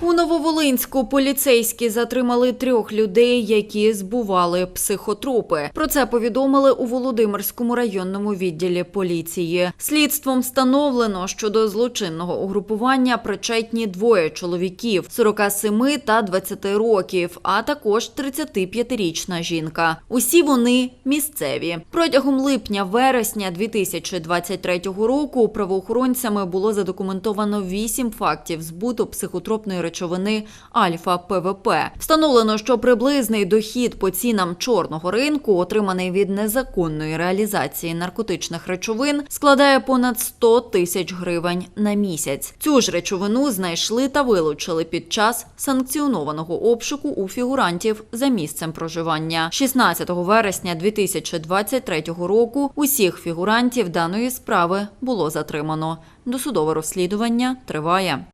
У Нововолинську поліцейські затримали трьох людей, які збували психотропи. Про це повідомили у Володимирському районному відділі поліції. Слідством встановлено, що до злочинного угрупування причетні двоє чоловіків 47 та 20 років, а також 35-річна жінка. Усі вони місцеві. Протягом липня-вересня 2023 року правоохоронцями було задокументовано вісім фактів збуту психотропної речовини альфа-ПВП. Встановлено, що приблизний дохід по цінам чорного ринку, отриманий від незаконної реалізації наркотичних речовин, складає понад 100 тисяч гривень на місяць. Цю ж речовину знайшли та вилучили під час санкціонованого обшуку у фігурантів за місцем проживання. 16 вересня 2023 року усіх фігурантів даної справи було затримано. Досудове розслідування триває.